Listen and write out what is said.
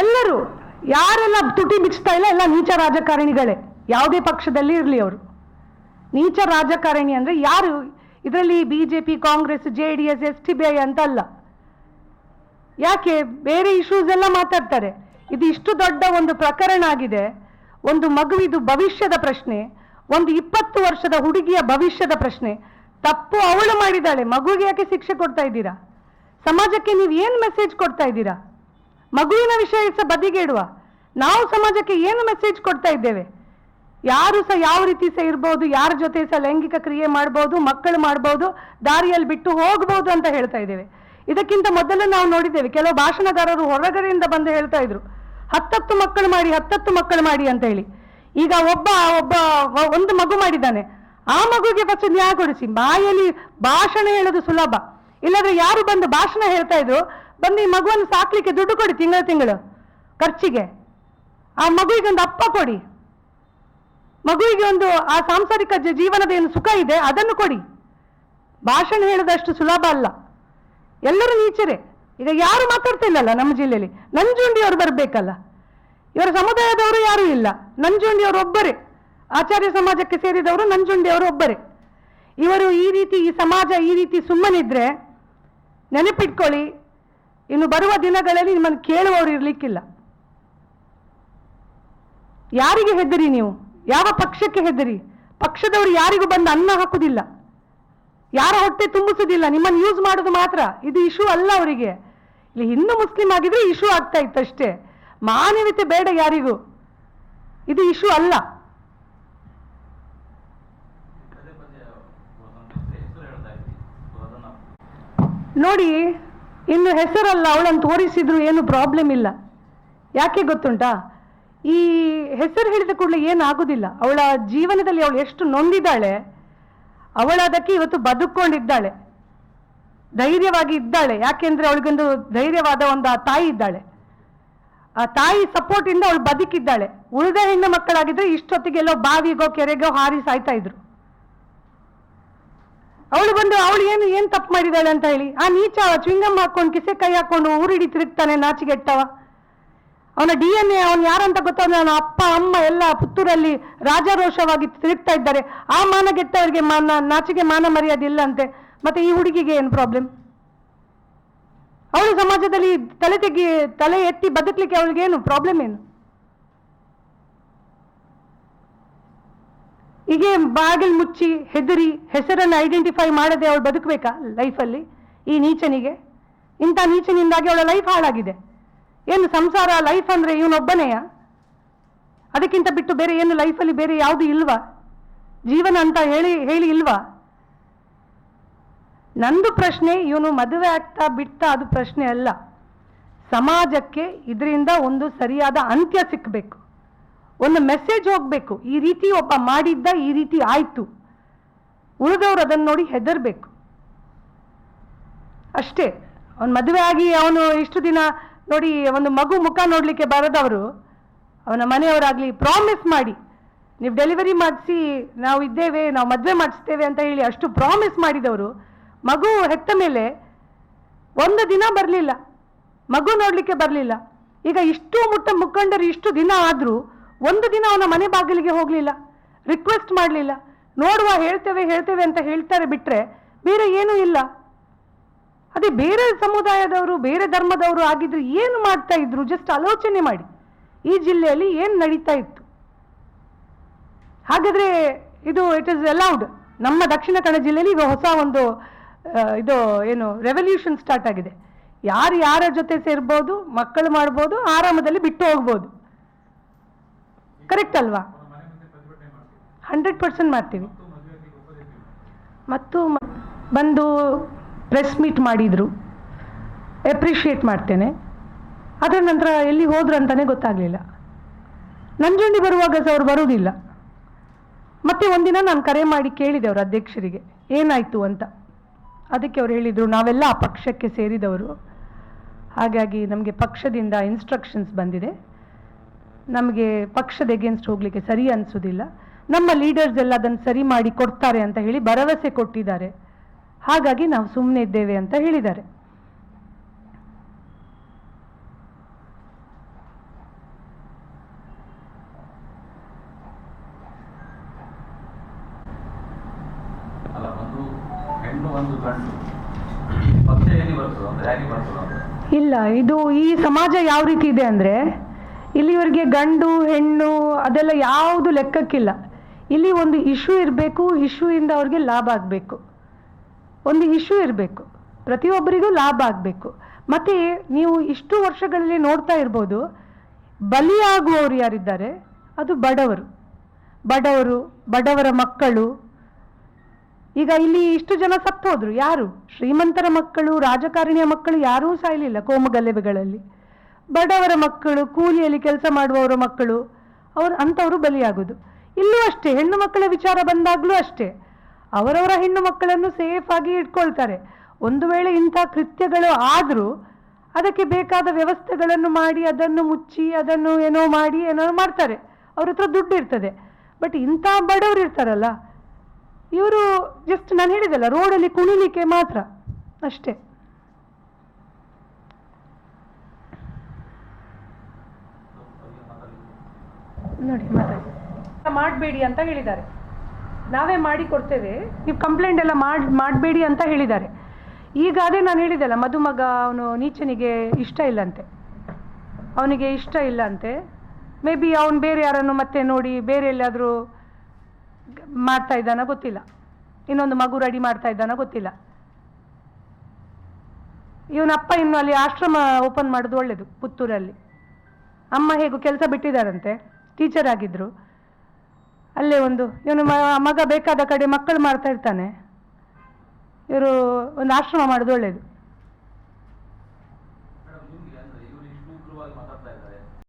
ಎಲ್ಲರೂ ಯಾರೆಲ್ಲ ತುಟಿ ಬಿಚ್ತಾ ಇಲ್ಲ, ಎಲ್ಲ ನೀಚ ರಾಜಕಾರಣಿಗಳೇ. ಯಾವುದೇ ಪಕ್ಷದಲ್ಲಿ ಇರಲಿ ಅವರು. ನೀಚ ರಾಜಕಾರಣಿ ಅಂದ್ರೆ ಯಾರು? ಇದರಲ್ಲಿ BJP Congress J D S S T B I ಅಂತ ಅಲ್ಲ ಯಾಕೆ? ಬೇರೆ ಇಶ್ಯೂಸ್ ಎಲ್ಲ ಮಾತಾಡ್ತಾರೆ. ಇದು ಇಷ್ಟು ದೊಡ್ಡ ಒಂದು ಪ್ರಕರಣ ಆಗಿದೆ. ಒಂದು ಮಗುವಿದು ಭವಿಷ್ಯದ ಪ್ರಶ್ನೆ, ಒಂದು ಇಪ್ಪತ್ತು ವರ್ಷದ ಹುಡುಗಿಯ ಭವಿಷ್ಯದ ಪ್ರಶ್ನೆ. ತಪ್ಪು ಅವಳು ಮಾಡಿದ್ದಾಳೆ. ಮಗುವಿಗೆ ಯಾಕೆ ಶಿಕ್ಷೆ ಕೊಡ್ತಾ ಇದ್ದೀರಾ? ಸಮಾಜಕ್ಕೆ ನೀವು ಏನು ಮೆಸೇಜ್ ಕೊಡ್ತಾ ಇದ್ದೀರಾ? ಮಗುವಿನ ವಿಷಯ ಸಹ ಬದಿಗೆ ಇಡುವ. ನಾವು ಸಮಾಜಕ್ಕೆ ಏನು ಮೆಸೇಜ್ ಕೊಡ್ತಾ ಇದ್ದೇವೆ? ಯಾರು ಸಹ ಯಾವ ರೀತಿ ಸಹ ಇರ್ಬೋದು, ಯಾರ ಜೊತೆ ಸಹ ಲೈಂಗಿಕ ಕ್ರಿಯೆ ಮಾಡ್ಬೋದು, ಮಕ್ಕಳು ಮಾಡ್ಬೋದು, ದಾರಿಯಲ್ಲಿ ಬಿಟ್ಟು ಹೋಗ್ಬೋದು ಅಂತ ಹೇಳ್ತಾ ಇದ್ದೇವೆ. ಇದಕ್ಕಿಂತ ಮೊದಲು ನಾವು ನೋಡಿದ್ದೇವೆ, ಕೆಲವು ಭಾಷಣಗಾರರು ಹೊರಗಡೆಯಿಂದ ಬಂದು ಹೇಳ್ತಾ ಇದ್ರು. ಹತ್ತತ್ತು ಮಕ್ಕಳು ಮಾಡಿ, ಹತ್ತತ್ತು ಮಕ್ಕಳು ಮಾಡಿ ಅಂತ ಹೇಳಿ. ಈಗ ಒಬ್ಬ ಒಬ್ಬ, ಒಂದು ಮಗು ಮಾಡಿದ್ದಾನೆ. ಆ ಮಗುಗೆ ಫಸ್ಟ್ ನ್ಯಾಯ ಕೊಡಿಸಿ. ಬಾಯಲ್ಲಿ ಭಾಷಣ ಹೇಳೋದು ಸುಲಭ. ಇಲ್ಲಾದ್ರೆ ಯಾರು ಬಂದು ಭಾಷಣ ಹೇಳ್ತಾ ಇದ್ರು? ಬಂದು ಈ ಮಗುವನ್ನು ಸಾಕ್ಲಿಕ್ಕೆ ದುಡ್ಡು ಕೊಡಿ ತಿಂಗಳು ತಿಂಗಳು, ಖರ್ಚಿಗೆ. ಆ ಮಗುವಿಗೆ ಒಂದು ಅಪ್ಪ ಕೊಡಿ. ಮಗುವಿಗೆ ಒಂದು ಆ ಸಾಂಸಾರಿಕ ಜೀವನದ ಏನು ಸುಖ ಇದೆ, ಅದನ್ನು ಕೊಡಿ. ಭಾಷಣ ಹೇಳೋದಷ್ಟು ಸುಲಭ ಅಲ್ಲ. ಎಲ್ಲರೂ ನೀಚರೆ. ಈಗ ಯಾರು ಮಾತಾಡ್ತಿಲ್ಲಲ್ಲ ನಮ್ಮ ಜಿಲ್ಲೆಯಲ್ಲಿ? ನಂಜುಂಡಿ ಅವರು ಬರಬೇಕಲ್ಲ. ಇವರ ಸಮುದಾಯದವರು ಯಾರೂ ಇಲ್ಲ. ನಂಜುಂಡಿ ಅವರು ಒಬ್ಬರೇ. ಆಚಾರ್ಯ ಸಮಾಜಕ್ಕೆ ಸೇರಿದವರು ನಂಜುಂಡಿ ಅವರು ಒಬ್ಬರೇ. ಇವರು ಈ ರೀತಿ ಈ ಸಮಾಜ ಈ ರೀತಿ ಸುಮ್ಮನಿದ್ರೆ ನೆನಪಿಟ್ಕೊಳ್ಳಿ ಇನ್ನು ಬರುವ ದಿನಗಳಲ್ಲಿ ನಿಮ್ಮನ್ನು ಕೇಳುವವರು ಇರಲಿಕ್ಕಿಲ್ಲ. ಯಾರಿಗೆ ಹೆದರಿ ನೀವು? ಯಾವ ಪಕ್ಷಕ್ಕೆ ಹೆದರಿ? ಪಕ್ಷದವರು ಯಾರಿಗೂ ಬಂದು ಅನ್ನ ಹಾಕುವುದಿಲ್ಲ ಯಾರ ಹೊಟ್ಟೆ ತುಂಬಿಸುದಿಲ್ಲ. ನಿಮ್ಮನ್ನು ಯೂಸ್ ಮಾಡೋದು ಮಾತ್ರ. ಇದು ಇಶ್ಯೂ ಅಲ್ಲ ಅವರಿಗೆ. ಇಲ್ಲಿ ಹಿಂದೂ ಮುಸ್ಲಿಂ ಆಗಿದ್ರೆ ಇಶ್ಯೂ ಆಗ್ತಾ ಇತ್ತು ಅಷ್ಟೇ. ಮಾನವೀಯತೆ ಬೇಡ ಯಾರಿಗೂ. ಇದು ಇಶ್ಯೂ ಅಲ್ಲ. ನೋಡಿ ಇನ್ನು ಹೆಸರಲ್ಲ, ಅವಳನ್ನು ತೋರಿಸಿದ್ರು ಏನು ಪ್ರಾಬ್ಲಮ್ ಇಲ್ಲ. ಯಾಕೆ ಗೊತ್ತುಂಟಾ? ಈ ಹೆಸರು ಹೇಳಿದ ಕೂಡಲೇ ಏನಾಗೋದಿಲ್ಲ. ಅವಳ ಜೀವನದಲ್ಲಿ ಅವಳು ಎಷ್ಟು ನೊಂದಿದ್ದಾಳೆ ಅವಳು ಅದಕ್ಕೆ ಇವತ್ತು ಬದುಕೊಂಡಿದ್ದಾಳೆ ಧೈರ್ಯವಾಗಿ ಇದ್ದಾಳೆ. ಯಾಕೆಂದ್ರೆ ಅವಳಿಗೊಂದು ಧೈರ್ಯವಾದ ಒಂದು ಆ ತಾಯಿ ಇದ್ದಾಳೆ. ಆ ತಾಯಿ ಸಪೋರ್ಟ್ ಇಂದ ಅವಳು ಬದುಕಿದ್ದಾಳೆ. ಉಳಿದ ಹೆಣ್ಣು ಮಕ್ಕಳಾಗಿದ್ರೆ ಇಷ್ಟೊತ್ತಿಗೆಲ್ಲೋ ಬಾವಿಗೋ ಕೆರೆಗೋ ಹಾರಿ ಸಾಯ್ತಾ ಇದ್ರು. ಅವಳು ಬಂದು ಅವಳು ಏನು ಏನು ತಪ್ಪು ಮಾಡಿದಾಳೆ ಅಂತ ಹೇಳಿ. ಆ ನೀಚ ಚುಂಗಮ್ ಹಾಕೊಂಡು ಕಿಸೆ ಕೈ ಹಾಕೊಂಡು ಊರಿಡಿ ತಿರುಗ್ತಾನೆ ನಾಚಿಗೆಟ್ಟವ ಅವನ ಡಿ ಎನ್ ಎ, ಅವನು ಯಾರಂತ ಗೊತ್ತಾದ್ರೆ ಅವನ ಅಪ್ಪ, ಅಮ್ಮ, ಎಲ್ಲ ಪುತ್ತೂರಲ್ಲಿ ರಾಜಾರೋಷವಾಗಿ ತಿರುಗ್ತಾ ಇದ್ದಾರೆ. ಆ ಮಾನಗೆಟ್ಟವರಿಗೆ ಮಾನ ನಾಚಿಗೆ ಮಾನ ಮರ್ಯಾದೆ ಇಲ್ಲ ಅಂತೆ. ಮತ್ತೆ ಈ ಹುಡುಗಿಗೆ ಏನು ಪ್ರಾಬ್ಲಮ್ ಅವಳು ಸಮಾಜದಲ್ಲಿ ತಲೆ ತೆಗಿ, ತಲೆ ಎತ್ತಿ ಬದುಕಲಿಕ್ಕೆ ಅವಳಿಗೆ ಏನು ಪ್ರಾಬ್ಲಮ್ ಏನು? ಹೀಗೆ ಬಾಗಿಲು ಮುಚ್ಚಿ ಹೆದರಿ ಹೆಸರನ್ನು ಐಡೆಂಟಿಫೈ ಮಾಡದೆ ಅವಳು ಬದುಕಬೇಕಾ ಲೈಫಲ್ಲಿ ಈ ನೀಚನಿಗೆ? ಇಂಥ ನೀಚನಿಂದಾಗಿ ಅವಳ ಲೈಫ್ ಹಾಳಾಗಿದೆ. ಏನು ಸಂಸಾರ ಲೈಫ್ ಅಂದರೆ ಇವನೊಬ್ಬನೆಯ? ಅದಕ್ಕಿಂತ ಬಿಟ್ಟು ಬೇರೆ ಏನು ಲೈಫಲ್ಲಿ ಬೇರೆ ಯಾವುದು ಇಲ್ವಾ? ಜೀವನ ಅಂತ ಹೇಳಿ ಹೇಳಿ ಇಲ್ವಾ? ನಂದು ಪ್ರಶ್ನೆ, ಇವನು ಮದುವೆ ಆಗ್ತಾ ಬಿಡ್ತಾ ಅದು ಪ್ರಶ್ನೆ ಅಲ್ಲ. ಸಮಾಜಕ್ಕೆ ಇದರಿಂದ ಒಂದು ಸರಿಯಾದ ಅಂತ್ಯ ಸಿಕ್ಕಬೇಕು ಒಂದು ಮೆಸೇಜ್ ಹೋಗ್ಬೇಕು. ಈ ರೀತಿ ಒಬ್ಬ ಮಾಡಿದ್ದ ಈ ರೀತಿ ಆಯ್ತು. ಉಳಿದವರು ಅದನ್ನು ನೋಡಿ ಹೆದರ್ಬೇಕು. ಅಷ್ಟೇ. ಅವನು ಮದುವೆ ಆಗಿ ಅವನು ಇಷ್ಟು ದಿನ ನೋಡಿ ಒಂದು ಮಗು ಮುಖ ನೋಡ್ಲಿಕ್ಕೆ ಬರದವರು, ಅವನ ಮನೆಯವರಾಗ್ಲಿ ಪ್ರಾಮಿಸ್ ಮಾಡಿ, ನೀವು ಡೆಲಿವರಿ ಮಾಡಿಸಿ, ನಾವು ಇದ್ದೇವೆ, ನಾವು ಮದುವೆ ಮಾಡಿಸ್ತೇವೆ ಅಂತ ಹೇಳಿ ಅಷ್ಟು ಪ್ರಾಮಿಸ್ ಮಾಡಿದವರು, ಮಗು ಹೆತ್ತ ಮೇಲೆ ಒಂದು ದಿನ ಬರಲಿಲ್ಲ. ಮಗು ನೋಡಲಿಕ್ಕೆ ಬರಲಿಲ್ಲ. ಈಗ ಇಷ್ಟು ಮುಟ್ಟ ಮುಖಂಡರು ಇಷ್ಟು ದಿನ ಆದರೂ ಒಂದು ದಿನ ಅವನ ಮನೆ ಬಾಗಿಲಿಗೆ ಹೋಗಲಿಲ್ಲ. ರಿಕ್ವೆಸ್ಟ್ ಮಾಡಲಿಲ್ಲ. ನೋಡುವ, ಹೇಳ್ತೇವೆ ಹೇಳ್ತೇವೆ ಅಂತ ಹೇಳ್ತಾರೆ ಬಿಟ್ಟರೆ ಬೇರೆ ಏನೂ ಇಲ್ಲ. ಅದೇ ಬೇರೆ ಸಮುದಾಯದವರು, ಬೇರೆ ಧರ್ಮದವರು ಆಗಿದ್ರು ಏನು ಮಾಡ್ತಾ ಇದ್ರು? ಜಸ್ಟ್ ಆಲೋಚನೆ ಮಾಡಿ. ಈ ಜಿಲ್ಲೆಯಲ್ಲಿ ಏನು ನಡೀತಾ ಇತ್ತು? ಹಾಗಾದರೆ ಇದು ಇಟ್ ಇಸ್ ಅಲೌಡ್ ನಮ್ಮ ದಕ್ಷಿಣ ಕನ್ನಡ ಜಿಲ್ಲೆಯಲ್ಲಿ ಈಗ ಹೊಸ ಒಂದು ಇದು ಏನು ರೆವಲ್ಯೂಷನ್ ಸ್ಟಾರ್ಟ್ ಆಗಿದೆ. ಯಾರು ಯಾರ ಜೊತೆ ಸೇರ್ಬೋದು, ಮಕ್ಕಳು ಮಾಡ್ಬೋದು, ಆರಾಮದಲ್ಲಿ ಬಿಟ್ಟು ಹೋಗ್ಬೋದು. ಕರೆಕ್ಟ್ ಅಲ್ವಾ? ಹಂಡ್ರೆಡ್ ಪರ್ಸೆಂಟ್ ಮಾಡ್ತೀವಿ. ಮತ್ತು ಬಂದು ಪ್ರೆಸ್ ಮೀಟ್ ಮಾಡಿದರು. ಎಪ್ರಿಷಿಯೇಟ್ ಮಾಡ್ತೇನೆ. ಅದರ ನಂತರ ಎಲ್ಲಿ ಹೋದ್ರು ಅಂತಾನೆ ಗೊತ್ತಾಗಲಿಲ್ಲ. ನಂಜುಂಡಿ ಬರುವಾಗ ಸಹ ಅವ್ರು ಬರುವುದಿಲ್ಲ ಮತ್ತೆ ಒಂದಿನ ನಾನು ಕರೆ ಮಾಡಿ ಕೇಳಿದೆ ಅವರು ಅಧ್ಯಕ್ಷರಿಗೆ. ಏನಾಯಿತು ಅಂತ. ಅದಕ್ಕೆ ಅವ್ರು ಹೇಳಿದರು, ನಾವೆಲ್ಲ ಆ ಪಕ್ಷಕ್ಕೆ ಸೇರಿದವರು. ಹಾಗಾಗಿ ನಮಗೆ ಪಕ್ಷದಿಂದ ಇನ್ಸ್ಟ್ರಕ್ಷನ್ಸ್ ಬಂದಿದೆ. ನಮಗೆ ಪಕ್ಷದ ಎಗೇನ್ಸ್ಟ್ ಹೋಗಲಿಕ್ಕೆ ಸರಿ ಅನಿಸೋದಿಲ್ಲ. ನಮ್ಮ ಲೀಡರ್ಸ್ ಎಲ್ಲ ಅದನ್ನು ಸರಿ ಮಾಡಿ ಕೊಡ್ತಾರೆ ಅಂತ ಹೇಳಿ ಭರವಸೆ ಕೊಟ್ಟಿದ್ದಾರೆ. ಹಾಗಾಗಿ ನಾವು ಸುಮ್ಮನೆ ಇದ್ದೇವೆ ಅಂತ ಹೇಳಿದ್ದಾರೆ. ಇಲ್ಲ ಇದು ಈ ಸಮಾಜ ಯಾವ ರೀತಿ ಇದೆ ಅಂದ್ರೆ ಇಲ್ಲಿವರೆಗೆ ಗಂಡು, ಹೆಣ್ಣು, ಅದೆಲ್ಲ ಯಾವುದು ಲೆಕ್ಕಕ್ಕಿಲ್ಲ. ಇಲ್ಲಿ ಒಂದು ಇಶ್ಯೂ ಇರಬೇಕು ಇಶ್ಯೂಯಿಂದ ಅವ್ರಿಗೆ ಲಾಭ ಆಗಬೇಕು. ಒಂದು ಇಶ್ಯೂ ಇರಬೇಕು. ಪ್ರತಿಯೊಬ್ಬರಿಗೂ ಲಾಭ ಆಗಬೇಕು. ಮತ್ತು ನೀವು ಇಷ್ಟು ವರ್ಷಗಳಲ್ಲಿ ನೋಡ್ತಾ ಇರ್ಬೋದು, ಬಲಿಯಾಗುವವರು ಯಾರಿದ್ದಾರೆ? ಅದು ಬಡವರು. ಬಡವರು, ಬಡವರ ಮಕ್ಕಳು. ಈಗ ಇಲ್ಲಿ ಇಷ್ಟು ಜನ ಸತ್ತು ಹೋದ್ರು ಯಾರು? ಶ್ರೀಮಂತರ ಮಕ್ಕಳು, ರಾಜಕಾರಣಿಯ ಮಕ್ಕಳು ಯಾರೂ ಸಾಯಲಿಲ್ಲ ಕೋಮುಗಲಭೆಗಳಲ್ಲಿ ಬಡವರ ಮಕ್ಕಳು, ಕೂಲಿಯಲ್ಲಿ ಕೆಲಸ ಮಾಡುವವರ ಮಕ್ಕಳು, ಅವರು ಅಂಥವರು ಬಲಿಯಾಗೋದು. ಇಲ್ಲೂ ಅಷ್ಟೇ, ಹೆಣ್ಣು ಮಕ್ಕಳ ವಿಚಾರ ಬಂದಾಗಲೂ ಅಷ್ಟೇ. ಅವರವರ ಹೆಣ್ಣು ಮಕ್ಕಳನ್ನು ಸೇಫ್ ಆಗಿ ಇಟ್ಕೊಳ್ತಾರೆ. ಒಂದು ವೇಳೆ ಇಂಥ ಕೃತ್ಯಗಳು ಆದರೂ, ಅದಕ್ಕೆ ಬೇಕಾದ ವ್ಯವಸ್ಥೆಗಳನ್ನು ಮಾಡಿ, ಅದನ್ನು ಮುಚ್ಚಿ, ಅದನ್ನು ಏನೋ ಮಾಡಿ, ಏನೋ ಮಾಡ್ತಾರೆ. ಅವ್ರ ಹತ್ರ ದುಡ್ಡು ಇರ್ತದೆ. ಬಟ್ ಇಂಥ ಬಡವರು ಇರ್ತಾರಲ್ಲ, ಇವರು ಜಸ್ಟ್ ನಾನು ಹೇಳಿದಲ್ಲ ರೋಡಲ್ಲಿ ಕುಣಿಲಿಕ್ಕೆ ಮಾತ್ರ ಅಷ್ಟೇ. ನೋಡಿ, ಮಾತಾಡಿ. ಮಾಡಬೇಡಿ ಅಂತ ಹೇಳಿದ್ದಾರೆ. ನಾವೇ ಮಾಡಿ ಕೊಡ್ತೇವೆ. ನೀವು ಕಂಪ್ಲೇಂಟ್ ಎಲ್ಲ ಮಾಡಿ, ಮಾಡಬೇಡಿ ಅಂತ ಹೇಳಿದ್ದಾರೆ. ಈಗ ಅದೇ ನಾನು ಹೇಳಿದೆಲ್ಲ ಮದುಮಗ ಅವನು ನೀಚನಿಗೆ ಇಷ್ಟ ಇಲ್ಲಂತೆ. ಅವನಿಗೆ ಇಷ್ಟ ಇಲ್ಲ ಅಂತೆ ಮೇ ಬಿ ಅವನು ಬೇರೆ ಯಾರನ್ನು ಮತ್ತೆ ನೋಡಿ ಬೇರೆ ಎಲ್ಲಾದರೂ ಮಾಡ್ತಾ ಇದ್ದಾನ ಗೊತ್ತಿಲ್ಲ. ಇನ್ನೊಂದು ಮಗು ರೆಡಿ ಮಾಡ್ತಾ ಇದ್ದಾನ ಗೊತ್ತಿಲ್ಲ. ಇವನ ಅಪ್ಪ ಇನ್ನು ಅಲ್ಲಿ ಆಶ್ರಮ ಓಪನ್ ಮಾಡೋದು ಒಳ್ಳೇದು, ಪುತ್ತೂರಲ್ಲಿ. ಅಮ್ಮ ಹೇಗೂ ಕೆಲಸ ಬಿಟ್ಟಿದ್ದಾರಂತೆ. ಟೀಚರ್ ಆಗಿದ್ರು. ಅಲ್ಲೇ ಒಂದು, ಇವನು ಮಗ ಬೇಕಾದ ಕಡೆ ಮಕ್ಕಳು ಮಾಡ್ತಾ ಇರ್ತಾನೆ. ಇವರು ಒಂದು ಆಶ್ರಮ ಮಾಡೋದು ಒಳ್ಳೇದು.